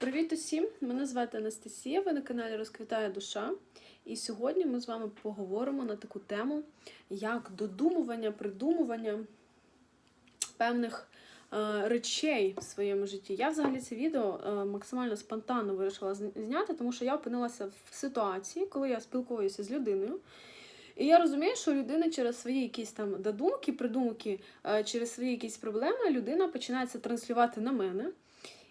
Привіт усім! Мене звати Анастасія, ви на каналі Розквітає душа. І сьогодні ми з вами поговоримо на таку тему, як додумування, придумування певних е, речей в своєму житті. Я взагалі це відео е, максимально спонтанно вирішила зняти, тому що я опинилася в ситуації, коли я спілкуюся з людиною. І я розумію, що людина через свої якісь там додумки, придумки, е, через свої якісь проблеми, людина починає це транслювати на мене.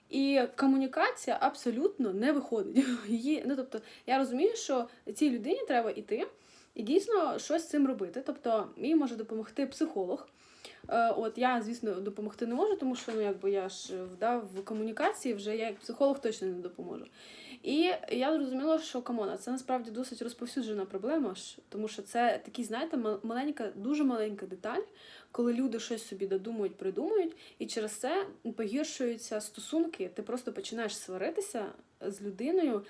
І комунікація абсолютно не виходить. Її, ну, тобто, я розумію, що цій людині треба йти і дійсно щось з цим робити. Тобто, їй може допомогти психолог. Е, От я, звісно, допомогти не можу, тому що ну, якби я ж вдав в комунікації, вже я як психолог точно не допоможу. І я зрозуміла, що камона, це насправді досить розповсюджена проблема, тому що це такий, знаєте, мал- маленька, дуже маленька деталь, коли люди щось собі додумують, придумують, і через це погіршуються стосунки. Ти просто починаєш сваритися з людиною.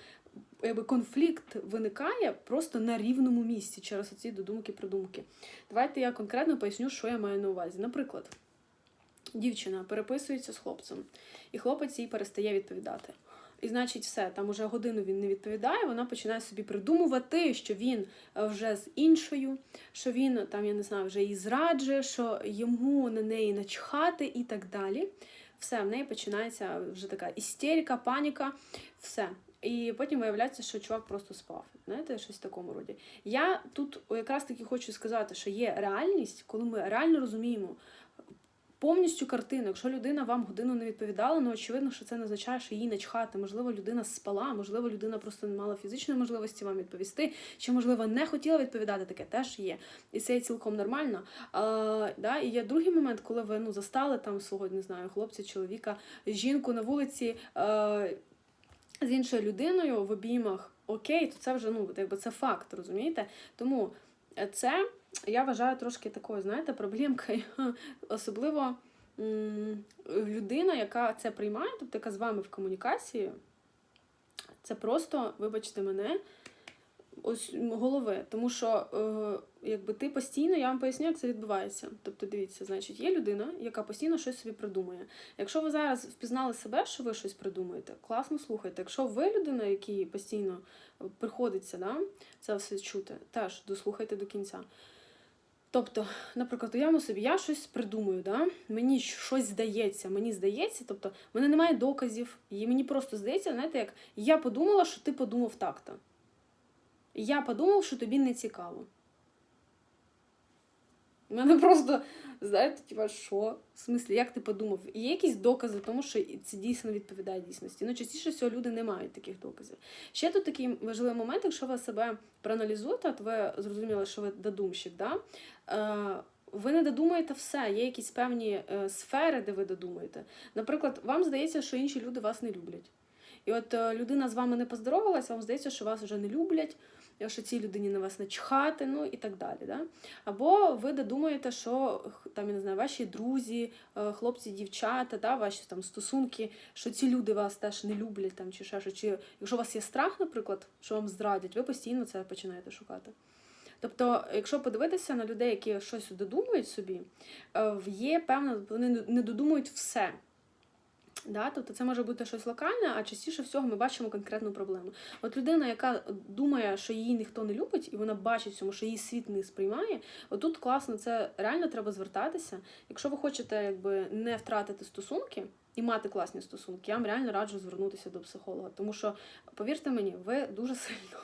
Якби конфлікт виникає просто на рівному місці через оці додумки-придумки. Давайте я конкретно поясню, що я маю на увазі. Наприклад, дівчина переписується з хлопцем, і хлопець їй перестає відповідати. І значить, все, там уже годину він не відповідає, вона починає собі придумувати, що він е, вже з іншою, що він там, я не знаю, вже її зраджує, що йому на неї начхати і так далі. Все, в неї починається вже така істерика, паніка, все. І потім виявляється, що чувак просто спав. Знаєте, щось в такому роді. Я тут якраз таки хочу сказати, що є реальність, коли ми реально розуміємо повністю картину. Якщо людина вам годину не відповідала, ну очевидно, що це не означає, що їй начхати. Можливо, людина спала, можливо, людина просто не мала фізичної можливості вам відповісти, чи, можливо, не хотіла відповідати, таке теж є. І це є цілком нормально. А, да? І є другий момент, коли ви ну, застали там свого, не знаю, хлопця, чоловіка, жінку на вулиці. А, з іншою людиною в обіймах окей, то це вже ну якби це факт, розумієте? Тому це я вважаю трошки такою, знаєте, проблемкою, особливо людина, яка це приймає, тобто яка з вами в комунікації, це просто, вибачте мене, ось голови. Тому що е, якби ти постійно, я вам поясню, як це відбувається. Тобто, дивіться, значить, є людина, яка постійно щось собі придумує. Якщо ви зараз впізнали себе, що ви щось придумуєте, класно слухайте. Якщо ви людина, якій постійно приходиться да, це все чути, теж дослухайте до кінця. Тобто, наприклад, уявимо собі, я щось придумую, да? мені щось здається, мені здається, тобто, в мене немає доказів, і мені просто здається, знаєте, як я подумала, що ти подумав так-то. Я подумав, що тобі не цікаво. У мене просто, знаєте, типа, що? В смислі, як ти подумав? І є якісь докази, тому що це дійсно відповідає дійсності. Ну, частіше всього люди не мають таких доказів. Ще тут такий важливий момент, якщо ви себе проаналізуєте, от ви зрозуміли, що ви додумщик, да? Е, ви не додумаєте все, є якісь певні е, сфери, де ви додумаєте. Наприклад, вам здається, що інші люди вас не люблять. І от е, людина з вами не поздоровалася, вам здається, що вас вже не люблять, що цій людині на вас начхати, ну і так далі. Да? Або ви додумаєте, що там, я не знаю, ваші друзі, е, хлопці, дівчата, да, ваші там стосунки, що ці люди вас теж не люблять, там, чи ще що. Чи якщо у вас є страх, наприклад, що вам зрадять, ви постійно це починаєте шукати. Тобто, якщо подивитися на людей, які щось додумують собі, е, є певно, вони не додумують все. Да? Тобто це може бути щось локальне, а частіше всього ми бачимо конкретну проблему. От людина, яка думає, що її ніхто не любить, і вона бачить цьому, що її світ не сприймає, отут класно, це реально треба звертатися. Якщо ви хочете якби, не втратити стосунки і мати класні стосунки, я вам реально раджу звернутися до психолога. Тому що, повірте мені, ви дуже сильно.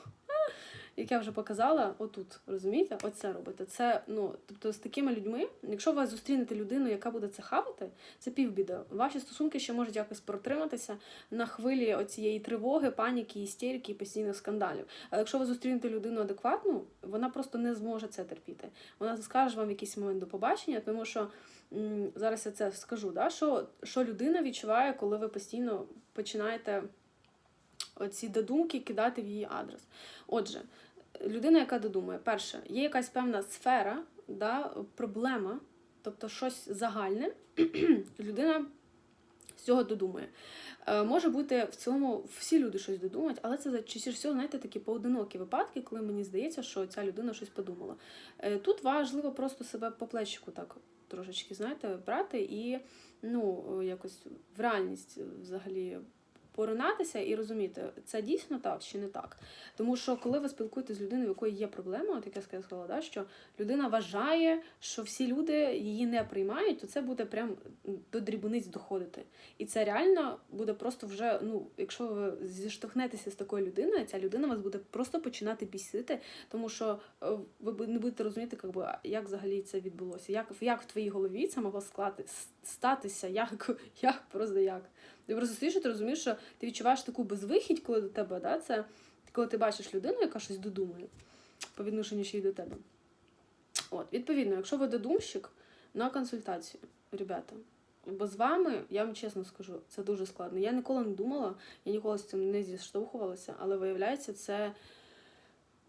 Як я вже показала, отут, розумієте, оце робите. Це, ну, тобто з такими людьми, якщо ви зустрінете людину, яка буде це хавати, це півбіда. Ваші стосунки ще можуть якось протриматися на хвилі оцієї тривоги, паніки, істерики і постійних скандалів. Але якщо ви зустрінете людину адекватну, вона просто не зможе це терпіти. Вона скаже вам в якийсь момент до побачення, тому що зараз я це скажу, да, що, що людина відчуває, коли ви постійно починаєте оці додумки кидати в її адрес. Отже, людина, яка додумує, перше, є якась певна сфера, да, проблема, тобто щось загальне, людина з цього додумує. Е, Може бути в цьому всі люди щось додумають, але це частіше всього, знаєте, такі поодинокі випадки, коли мені здається, що ця людина щось подумала. Е, Тут важливо просто себе по плечику так трошечки, знаєте, брати і ну, якось в реальність взагалі поринатися і розуміти, це дійсно так чи не так. Тому що коли ви спілкуєтеся з людиною, у якої є проблема, от як я сказала, да, що людина вважає, що всі люди її не приймають, то це буде прям до дрібниць доходити. І це реально буде просто вже, ну, якщо ви зіштовхнетеся з такою людиною, ця людина вас буде просто починати бісити, тому що е, ви не будете розуміти, як, би, як взагалі це відбулося, як, як в твоїй голові це могло склати, статися, як, як просто як. Ти просто стоїш, і ти розумієш, що ти відчуваєш таку безвихідь, коли до тебе, да, це коли ти бачиш людину, яка щось додумує по відношенню ще й до тебе. От, Відповідно, якщо ви додумщик, на консультацію, ребята. Бо з вами, я вам чесно скажу, це дуже складно. Я ніколи не думала, я ніколи з цим не зіштовхувалася, але виявляється, це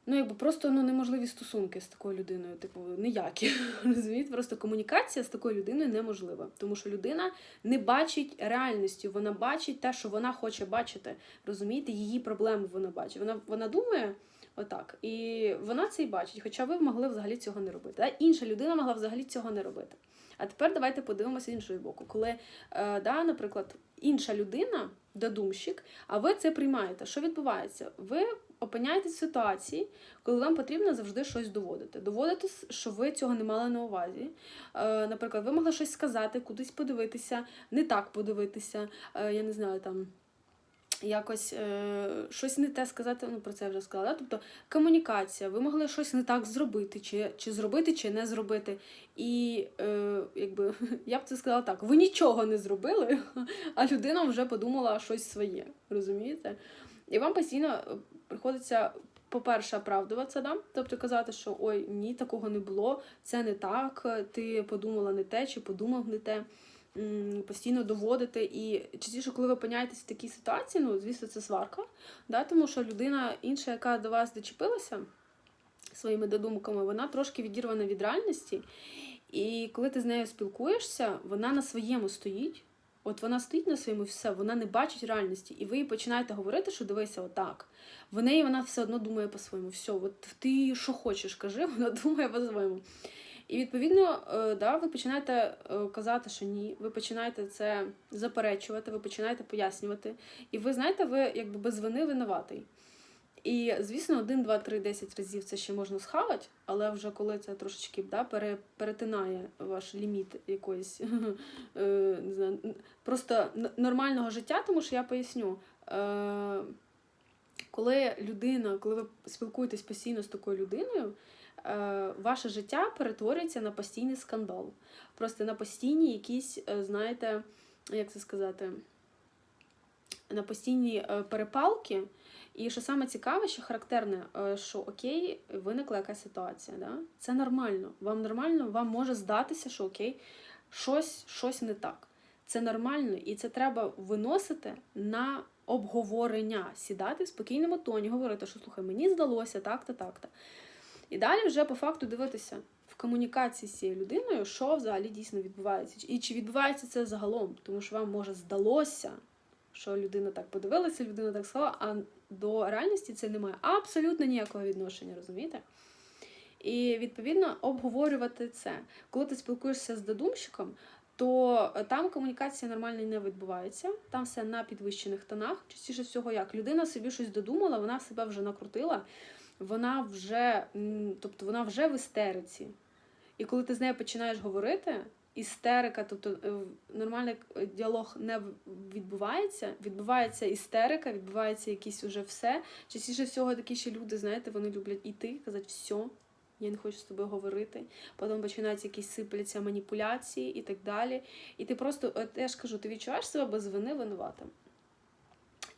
ну, якби просто ну, неможливі стосунки з такою людиною, типу, ніякі. Розумієте? Просто комунікація з такою людиною неможлива. Тому що людина не бачить реальності, вона бачить те, що вона хоче бачити. Розумієте, її проблеми вона бачить. Вона, Вона думає. Отак. І вона це і бачить, хоча ви могли взагалі цього не робити. Да? Інша людина могла взагалі цього не робити. А тепер давайте подивимося з іншого боку. Коли, е, да, наприклад, інша людина, додумщик, а ви це приймаєте. Що відбувається? Ви опиняєтесь в ситуації, коли вам потрібно завжди щось доводити. Доводити, що ви цього не мали на увазі. Е, наприклад, ви могли щось сказати, кудись подивитися, не так подивитися, е, я не знаю там якось е, щось не те сказати, ну про це я вже сказала. Тобто комунікація, ви могли щось не так зробити, чи чи зробити, чи не зробити. І якби я б це сказала так: ви нічого не зробили, а людина вже подумала щось своє. Розумієте? І вам постійно приходиться. По-перше, оправдуватися, да? тобто казати, що ой, ні, такого не було, це не так, ти подумала не те, чи подумав не те постійно доводити. І частіше, коли ви опиняєтесь в такій ситуації, ну, звісно, це сварка, да, тому що людина інша, яка до вас дочепилася своїми додумками, вона трошки відірвана від реальності. І коли ти з нею спілкуєшся, вона на своєму стоїть. От вона стоїть на своєму все, вона не бачить реальності. І ви починаєте говорити, що дивися, отак. В неї вона все одно думає по-своєму. Все, от ти що хочеш, кажи, вона думає по-своєму. І відповідно, е, да, ви починаєте е, казати, що ні, ви починаєте це заперечувати, ви починаєте пояснювати. І ви знаєте, ви якби без вини винуватий. І, звісно, один, два, три, десять разів це ще можна схавати, але вже коли це трошечки да, перетинає ваш ліміт якоїсь е, просто нормального життя, тому що я поясню. Коли людина, коли ви спілкуєтесь постійно з такою людиною, Е, ваше життя перетворюється на постійний скандал. Просто на постійні якісь, е, знаєте, як це сказати, на постійні е, перепалки. І що саме цікаве, що характерне, що окей, виникла якась ситуація. Да? Це нормально. Вам нормально, вам може здатися, що окей, щось, щось не так. Це нормально, і це треба виносити на обговорення, сідати в спокійному тоні, говорити, що слухай, мені здалося так-то, так-то. І далі вже по факту дивитися в комунікації з цією людиною, що взагалі дійсно відбувається. І чи відбувається це загалом, тому що вам може здалося, що людина так подивилася, людина так сказала, а до реальності це не має абсолютно ніякого відношення, розумієте? І відповідно обговорювати це. Коли ти спілкуєшся з додумщиком, то там комунікація нормально не відбувається, там все на підвищених тонах. Частіше всього, як людина собі щось додумала, вона себе вже накрутила вона вже, тобто вона вже в істериці. І коли ти з нею починаєш говорити, істерика, тобто е, нормальний діалог не відбувається, відбувається істерика, відбувається якісь уже все. Частіше всього такі ще люди, знаєте, вони люблять іти, казати все. Я не хочу з тобою говорити. Потім починаються якісь сипляться маніпуляції і так далі. І ти просто, от я ж кажу, ти відчуваєш себе без вини винуватим.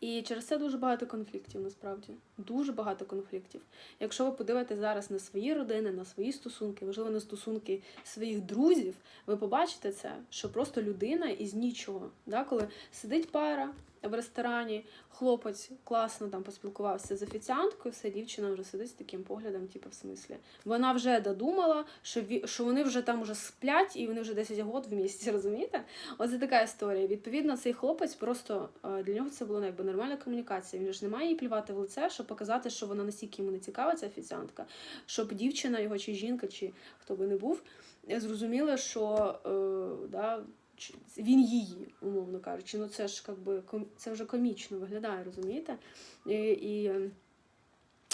І через це дуже багато конфліктів, насправді. Дуже багато конфліктів. Якщо ви подивитесь зараз на свої родини, на свої стосунки, можливо, на стосунки своїх друзів, ви побачите це, що просто людина із нічого. Да? Коли сидить пара в ресторані, хлопець класно там поспілкувався з офіціанткою, все дівчина вже сидить з таким поглядом, типу, в смислі. Вона вже додумала, що ві... що вони вже там вже сплять і вони вже 10 років в місяці, розумієте? Оце така історія. Відповідно, цей хлопець просто е, для нього це було ну, якби нормальна комунікація. Він ж не має їй плівати в лице, щоб показати, що вона настільки йому не цікава, ця офіціантка, щоб дівчина його чи жінка, чи хто би не був, зрозуміла, що е, да, він її, умовно кажучи. Ну це ж якби це вже комічно виглядає, розумієте? І, і е,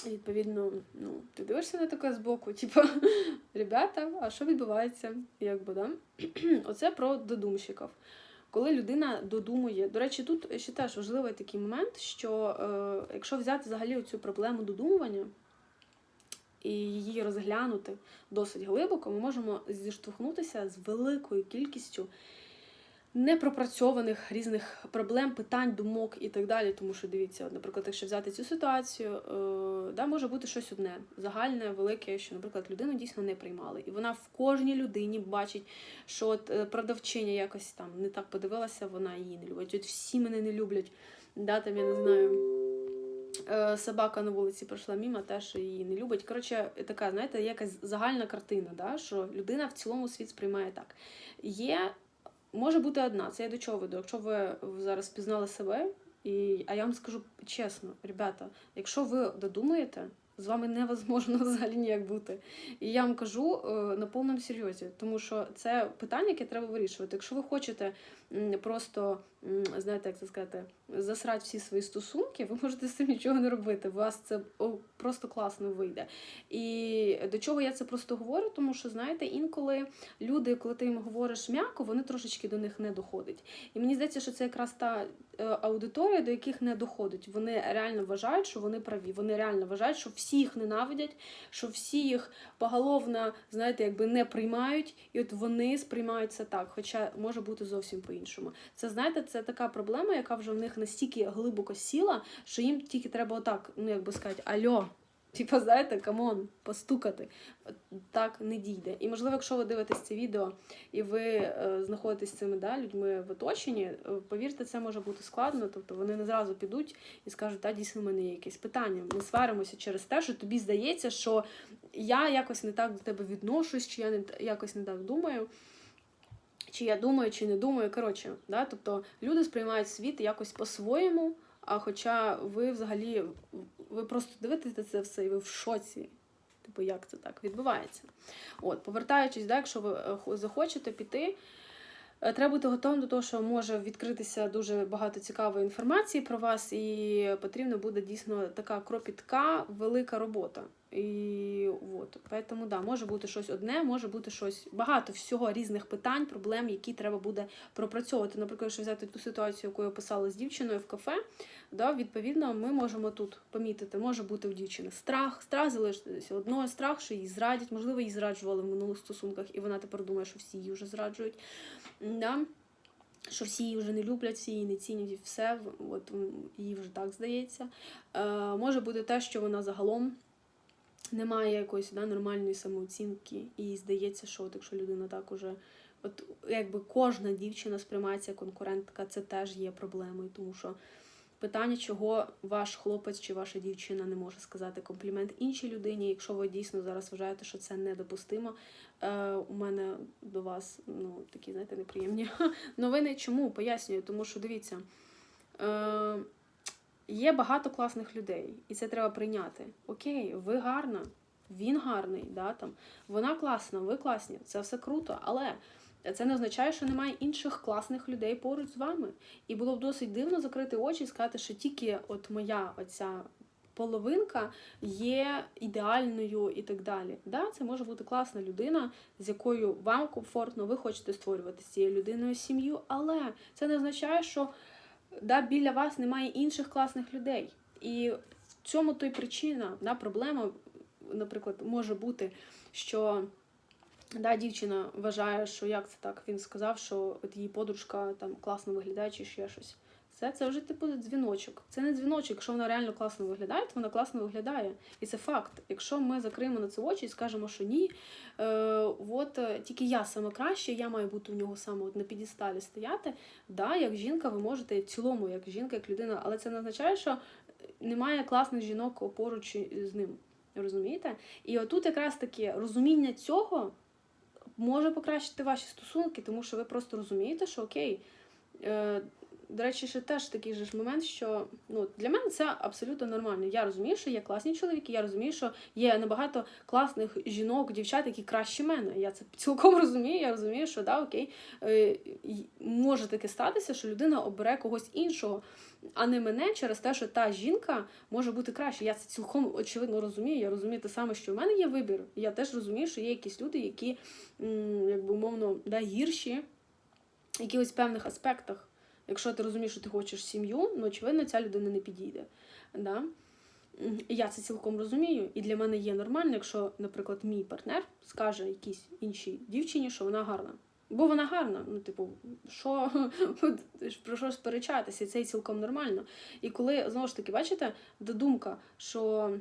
відповідно, ну, ти дивишся на таке збоку, типу, ребята, а що відбувається? Якби, да? Оце про додумщиків. Коли людина додумує, до речі, тут ще теж важливий такий момент, що е, якщо взяти взагалі цю проблему додумування і її розглянути досить глибоко, ми можемо зіштовхнутися з великою кількістю непропрацьованих різних проблем, питань, думок і так далі. Тому що дивіться, наприклад, якщо взяти цю ситуацію, е, да, може бути щось одне, загальне, велике, що, наприклад, людину дійсно не приймали. І вона в кожній людині бачить, що от е, продавчиня якось там не так подивилася, вона її не любить. От всі мене не люблять. Да, там, я не знаю. е, Собака на вулиці пройшла мимо, теж її не любить. Коротше, така, знаєте, якась загальна картина, да, що людина в цілому світ сприймає так. Є може бути одна. Це я до чого веду. Якщо ви зараз впізнали себе, і, а я вам скажу чесно, ребята, якщо ви додумаєте, з вами невозможно взагалі ніяк бути. І я вам кажу е, на повному серйозі, тому що це питання, яке треба вирішувати. Якщо ви хочете просто, знаєте, як це сказати, засрати всі свої стосунки, ви можете з цим нічого не робити. У вас це просто класно вийде. І до чого я це просто говорю, тому що знаєте, інколи люди, коли ти їм говориш м'яко, вони трошечки до них не доходять. І мені здається, що це якраз та е, аудиторія, до яких не доходить. Вони реально вважають, що вони праві. Вони реально вважають, що всі їх ненавидять, що всі їх поголовно, знаєте, якби не приймають, і от вони сприймають це так, хоча може бути зовсім по-іншому. Це знаєте, це така проблема, яка вже в них настільки глибоко сіла, що їм тільки треба отак, ну як би сказати, альо. Типа, знаєте, камон, постукати. Так не дійде. І можливо, якщо ви дивитесь це відео і ви е, знаходитесь з цими да, людьми в оточенні, е, повірте, це може бути складно. Тобто вони не зразу підуть і скажуть, та дійсно в мене є якесь питання. Ми сваримося через те, що тобі здається, що я якось не так до тебе відношусь, чи я не якось не так думаю. Чи я думаю, чи не думаю. Коротше, да? тобто люди сприймають світ якось по-своєму, а хоча ви взагалі ви просто дивитеся це все і ви в шоці. Типу, як це так відбувається? От, повертаючись, да, якщо ви е, захочете піти, е, треба бути готовим до того, що може відкритися дуже багато цікавої інформації про вас, і потрібна буде дійсно така кропітка, велика робота. І от, поэтому, да, може бути щось одне, може бути щось багато всього різних питань, проблем, які треба буде пропрацьовувати. Наприклад, якщо взяти ту ситуацію, яку я писала з дівчиною в кафе, да, відповідно, ми можемо тут помітити, може бути у дівчини страх, страх залишитися одного страх, що її зрадять, можливо, її зраджували в минулих стосунках, і вона тепер думає, що всі її вже зраджують. Да? Що всі її вже не люблять, всі її не цінять все, от їй вже так здається. Е, може бути те, що вона загалом немає якоїсь да, нормальної самооцінки, і здається, що от якщо людина так уже, от якби кожна дівчина сприймається як конкурентка, це теж є проблемою, тому що питання, чого ваш хлопець чи ваша дівчина не може сказати комплімент іншій людині, якщо ви дійсно зараз вважаєте, що це недопустимо. Е, у мене до вас ну, такі, знаєте, неприємні новини. Чому? Пояснюю, тому що дивіться. Е, Є багато класних людей, і це треба прийняти. Окей, ви гарна, він гарний, да, там, вона класна, ви класні, це все круто, але це не означає, що немає інших класних людей поруч з вами. І було б досить дивно закрити очі і сказати, що тільки от моя оця половинка є ідеальною і так далі. Да, це може бути класна людина, з якою вам комфортно, ви хочете створювати з цією людиною сім'ю, але це не означає, що да, біля вас немає інших класних людей. І в цьому то й причина, да, проблема, наприклад, може бути, що да, дівчина вважає, що як це так, він сказав, що от її подружка там класно виглядає чи ще щось. Це, це вже типу дзвіночок. Це не дзвіночок, якщо вона реально класно виглядає, то вона класно виглядає. І це факт. Якщо ми закриємо на це очі і скажемо, що ні, е, от е, тільки я саме краще, я маю бути у нього саме от на підісталі стояти. Да, як жінка, ви можете в цілому, як жінка, як людина, але це не означає, що немає класних жінок поруч з ним. Розумієте? І отут якраз таки розуміння цього може покращити ваші стосунки, тому що ви просто розумієте, що окей. До речі, ще теж такий же ж момент, що ну, для мене це абсолютно нормально. Я розумію, що є класні чоловіки, я розумію, що є набагато класних жінок, дівчат, які кращі мене. Я це цілком розумію. Я розумію, що да, окей, е, може таке статися, що людина обере когось іншого, а не мене через те, що та жінка може бути краще. Я це цілком очевидно розумію. Я розумію те саме, що в мене є вибір. Я теж розумію, що є якісь люди, які якби умовно да, гірші в якихось певних аспектах. Якщо ти розумієш, що ти хочеш сім'ю, ну очевидно, ця людина не підійде. Да? Я це цілком розумію, і для мене є нормально, якщо, наприклад, мій партнер скаже якійсь іншій дівчині, що вона гарна. Бо вона гарна. Ну, типу, що про що сперечатися? Це і цілком нормально. І коли знову ж таки, бачите, додумка, що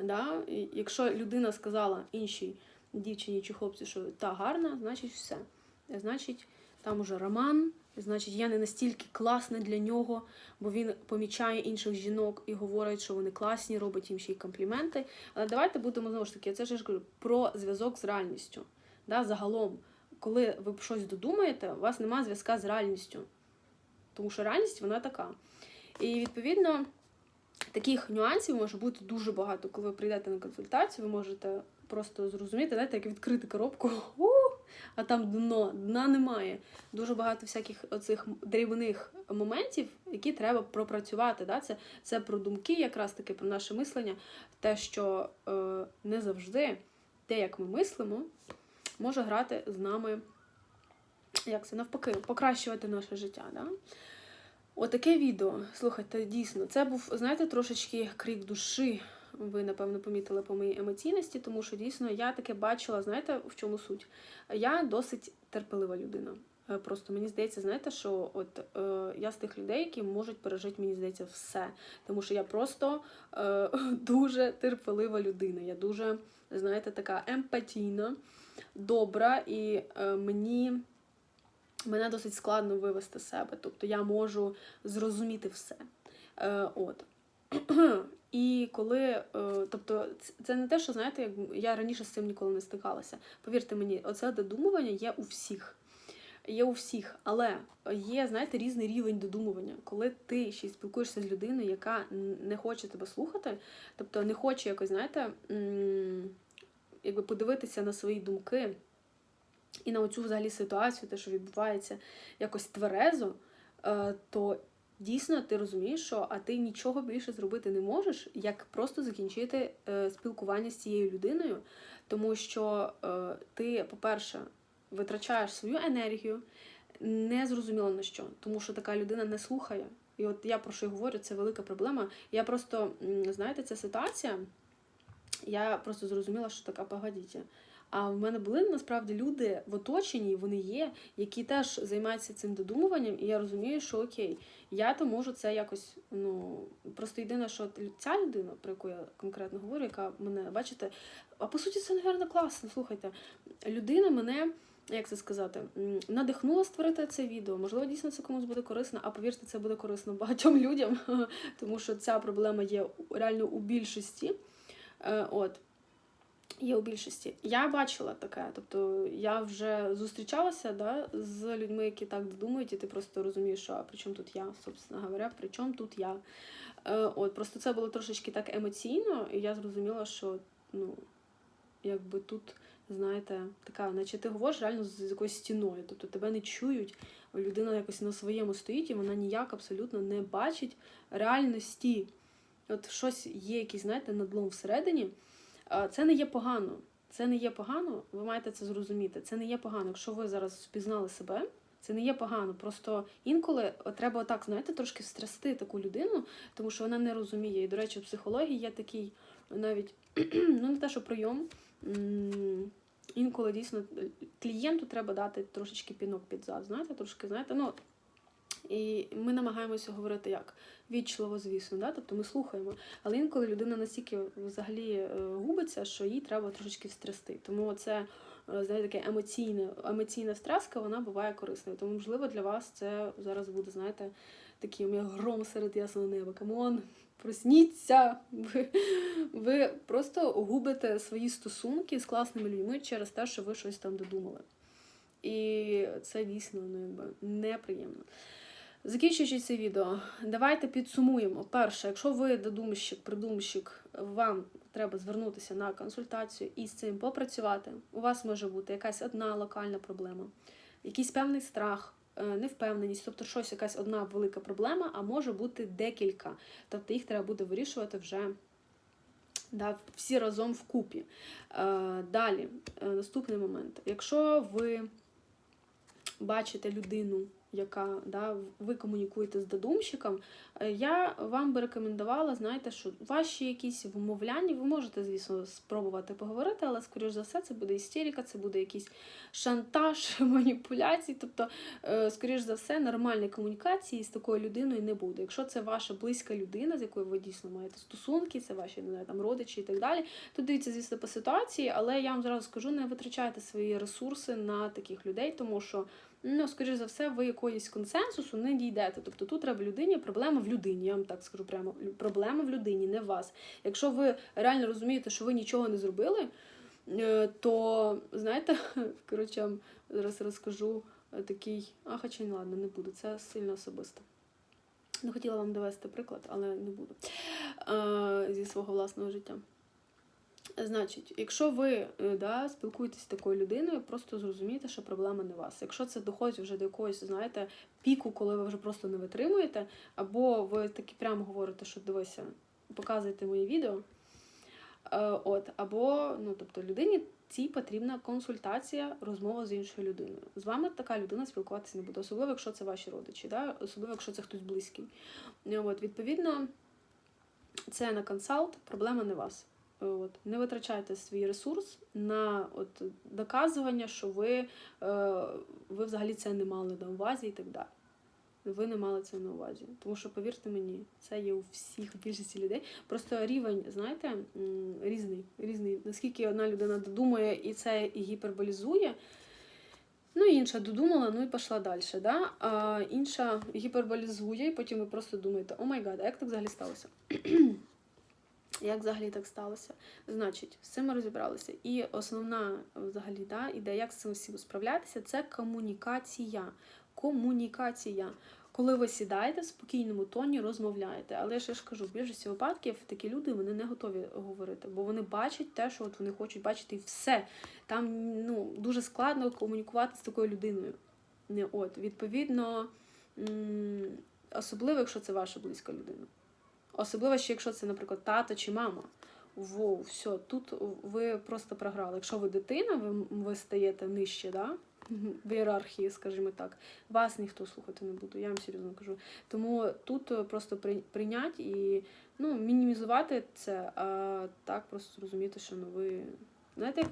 да, якщо людина сказала іншій дівчині чи хлопцю, що та гарна, значить все. Значить, там уже роман, значить, я не настільки класна для нього, бо він помічає інших жінок і говорить, що вони класні, робить їм ще й компліменти. Але давайте будемо знову ж таки, це ж кажу про зв'язок з реальністю. Да, загалом, коли ви щось додумаєте, у вас немає зв'язка з реальністю. Тому що реальність вона така. І відповідно. Таких нюансів може бути дуже багато. Коли ви прийдете на консультацію, ви можете просто зрозуміти, знаєте, як відкрити коробку, а там дно, дна немає. Дуже багато всяких оцих дрібних моментів, які треба пропрацювати. Да? Це, це про думки, якраз таки про наше мислення, те, що е, не завжди те, як ми мислимо, може грати з нами, як це навпаки, покращувати наше життя. Да? Отаке відео. Слухайте, дійсно, це був, знаєте, трошечки крик душі. Ви, напевно, помітили по моїй емоційності, тому що дійсно я таке бачила, знаєте, в чому суть? Я досить терпелива людина. Е, Просто мені здається, знаєте, що от е, я з тих людей, які можуть пережити, мені здається, все. Тому що я просто е, дуже терпелива людина. Я дуже, знаєте, така емпатійна, добра, і е, мені мене досить складно вивести з себе. Тобто я можу зрозуміти все. Е, от. І коли, е, тобто, це не те, що знаєте, як я раніше з цим ніколи не стикалася. Повірте мені, оце додумування є у всіх. Є у всіх, але є, знаєте, різний рівень додумування. Коли ти ще й спілкуєшся з людиною, яка не хоче тебе слухати, тобто не хоче якось, знаєте, якби подивитися на свої думки і на оцю взагалі ситуацію, те, що відбувається якось тверезо, е, то дійсно ти розумієш, що а ти нічого більше зробити не можеш, як просто закінчити е, спілкування з цією людиною, тому що е, ти, по-перше, витрачаєш свою енергію, не зрозуміло на що, тому що така людина не слухає. І от я про що й говорю, це велика проблема. Я просто, знаєте, ця ситуація, я просто зрозуміла, що така погодіть. А в мене були насправді люди в оточенні, вони є, які теж займаються цим додумуванням, і я розумію, що окей, я то можу це якось. Ну просто єдине, що ця людина, про яку я конкретно говорю, яка мене бачите, а по суті, це напевно класно. Слухайте, людина мене. Як це сказати, надихнула створити це відео. Можливо, дійсно це комусь буде корисно, а повірте, це буде корисно багатьом людям, тому що ця проблема є реально у більшості. Е, От. Є у більшості. Я бачила таке. Тобто я вже зустрічалася да, з людьми, які так думають, і ти просто розумієш, що а при чому тут я, собственно говоря, при чому тут я. Е, от, просто це було трошечки так емоційно, і я зрозуміла, що ну, якби тут, знаєте, така, наче ти говориш реально з якоюсь стіною. Тобто тебе не чують, людина якось на своєму стоїть, і вона ніяк абсолютно не бачить реальності. От щось є, якийсь, знаєте, надлом всередині. А, Це не є погано. Це не є погано, ви маєте це зрозуміти. Це не є погано. Якщо ви зараз впізнали себе, це не є погано. Просто інколи треба отак, знаєте, трошки встрясти таку людину, тому що вона не розуміє. І, до речі, в психології є такий навіть ну не те, що прийом. Інколи дійсно клієнту треба дати трошечки пінок під зад, знаєте, трошки, знаєте, ну. І ми намагаємося говорити як вічливо, звісно, да? тобто ми слухаємо. Але інколи людина настільки взагалі е, губиться, що їй треба трошечки встрясти. Тому це е, знаєте, таке емоційне, емоційна страска, вона буває корисною. Тому, можливо, для вас це зараз буде, знаєте, такий як гром серед ясного неба. Камон, просніться! Ви, ви просто губите свої стосунки з класними людьми через те, що ви щось там додумали. І це дійсно ну, якби, неприємно. Закінчуючи це відео, давайте підсумуємо. Перше, якщо ви додумщик, придумщик, вам треба звернутися на консультацію і з цим попрацювати. У вас може бути якась одна локальна проблема, якийсь певний страх, е, невпевненість, тобто щось, якась одна велика проблема, а може бути декілька. Тобто їх треба буде вирішувати вже да, всі разом вкупі. Е, Далі, е, наступний момент. Якщо ви бачите людину, яка да, ви комунікуєте з додумщиком, е, я вам би рекомендувала, знаєте, що ваші якісь вмовляння, ви можете, звісно, спробувати поговорити, але, скоріш за все, це буде істерика, це буде якийсь шантаж, маніпуляції. Тобто, е, скоріш за все, нормальної комунікації з такою людиною не буде. Якщо це ваша близька людина, з якою ви дійсно маєте стосунки, це ваші не знаю, там родичі і так далі, то дивіться, звісно, по ситуації, але я вам зразу скажу, не витрачайте свої ресурси на таких людей, тому що ну, скоріш за все, ви якоїсь консенсусу не дійдете. Тобто тут треба людині, проблема в людині, я вам так скажу прямо. Проблема в людині, не в вас. Якщо ви реально розумієте, що ви нічого не зробили, е, то знаєте, коротше, зараз розкажу е, такий, а хоча ні, ладно, не буду, це сильно особисто. Не хотіла вам довести приклад, але не буду е, зі свого власного життя. Значить, якщо ви е, да, спілкуєтесь з такою людиною, просто зрозумійте, що проблема не вас. Якщо це доходить вже до якогось, знаєте, піку, коли ви вже просто не витримуєте, або ви таки прямо говорите, що дивися, показуйте моє відео. Е, От, або, ну, тобто, людині цій потрібна консультація, розмова з іншою людиною. З вами така людина спілкуватися не буде, особливо, якщо це ваші родичі, да? особливо, якщо це хтось близький. От, відповідно, це на консалт, проблема не вас. От. Не витрачайте свій ресурс на от, доказування, що ви, е, ви взагалі це не мали на увазі і так далі. Ви не мали це на увазі. Тому що, повірте мені, це є у всіх у більшості людей. Просто рівень, знаєте, різний. різний. Наскільки одна людина додумує і це і гіперболізує, ну інша додумала, ну і пішла далі. Да? А інша гіперболізує, і потім ви просто думаєте, о май гад, а як так взагалі сталося? Як взагалі так сталося? Значить, з цим ми розібралися. І основна взагалі да, ідея, як з цим всім справлятися, це комунікація. Комунікація. Коли ви сідаєте в спокійному тоні, розмовляєте. Але я ж кажу, в більшості випадків такі люди вони не готові говорити, бо вони бачать те, що от вони хочуть бачити, і все. Там ну, дуже складно комунікувати з такою людиною. Не, От, Відповідно, особливо, якщо це ваша близька людина. Особливо ще, якщо це, наприклад, тато чи мама. Воу, все, тут ви просто програли. Якщо ви дитина, ви, ви стаєте нижче, да? в ієрархії, скажімо так, вас ніхто слухати не буде, я вам серйозно кажу. Тому тут е, просто при- прийняти і ну, мінімізувати це, а так просто зрозуміти, що ну, ви. Знаєте,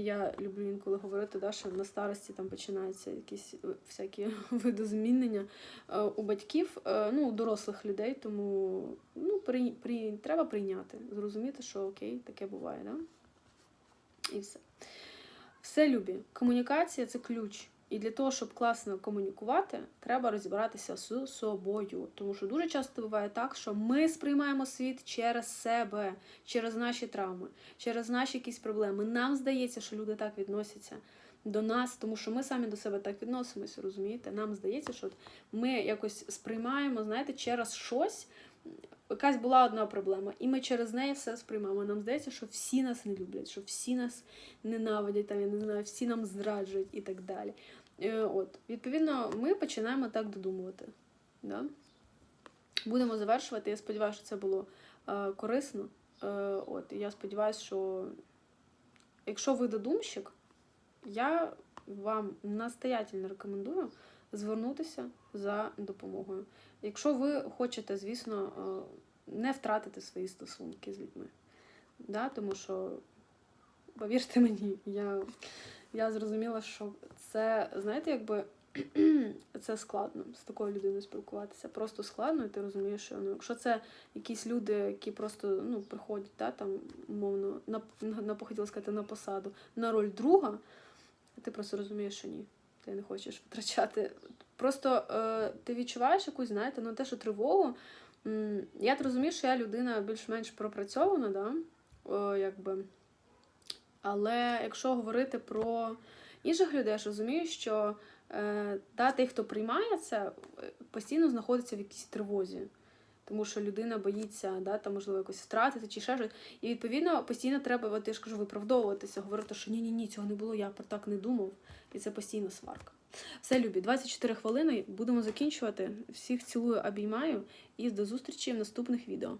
я люблю інколи говорити, да, що на старості там починаються якісь е, всякі видозмінення е, у батьків, е, ну, у дорослих людей, тому ну, при, при, треба прийняти, зрозуміти, що окей, таке буває, да? І все. Все любі. Комунікація це ключ. І для того, щоб класно комунікувати, треба розібратися з собою. Тому що дуже часто буває так, що ми сприймаємо світ через себе, через наші травми, через наші якісь проблеми. Нам здається, що люди так відносяться до нас, тому що ми самі до себе так відносимося, розумієте? Нам здається, що ми якось сприймаємо, знаєте, через щось. Якась була одна проблема, і ми через неї все сприймаємо. Нам здається, що всі нас не люблять, що всі нас ненавидять, там, я не знаю, всі нам зраджують і так далі. Е, От, Відповідно, ми починаємо так додумувати. Да? Будемо завершувати. Я сподіваюся, що це було е, корисно. Е, от, я сподіваюся, що якщо ви додумщик, я вам настоятельно рекомендую звернутися за допомогою. Якщо ви хочете, звісно, е, не втратити свої стосунки з людьми. Да? Тому що, повірте мені, я, я зрозуміла, що це, знаєте, якби це складно з такою людиною спілкуватися. Просто складно, і ти розумієш, що ну, якщо це якісь люди, які просто ну, приходять, да, там, умовно, на, на, хотіла сказати, на посаду, на роль друга, ти просто розумієш, що ні. Ти не хочеш втрачати. Просто е, ти відчуваєш якусь, знаєте, ну те, що тривогу. Я розумію, що я людина більш-менш пропрацьована, да? О, якби. Але якщо говорити про інших людей, ж розумію, що е, да, той, хто приймає це, е, постійно знаходиться в якійсь тривозі. Тому що людина боїться, да, там, можливо, якось втратити чи ще щось. І відповідно постійно треба, от я ж кажу, виправдовуватися, говорити, що ні, ні, цього не було, я про так не думав. І це постійна сварка. Все, любі, 24 хвилини. Будемо закінчувати. Всіх цілую, обіймаю і до зустрічі в наступних відео.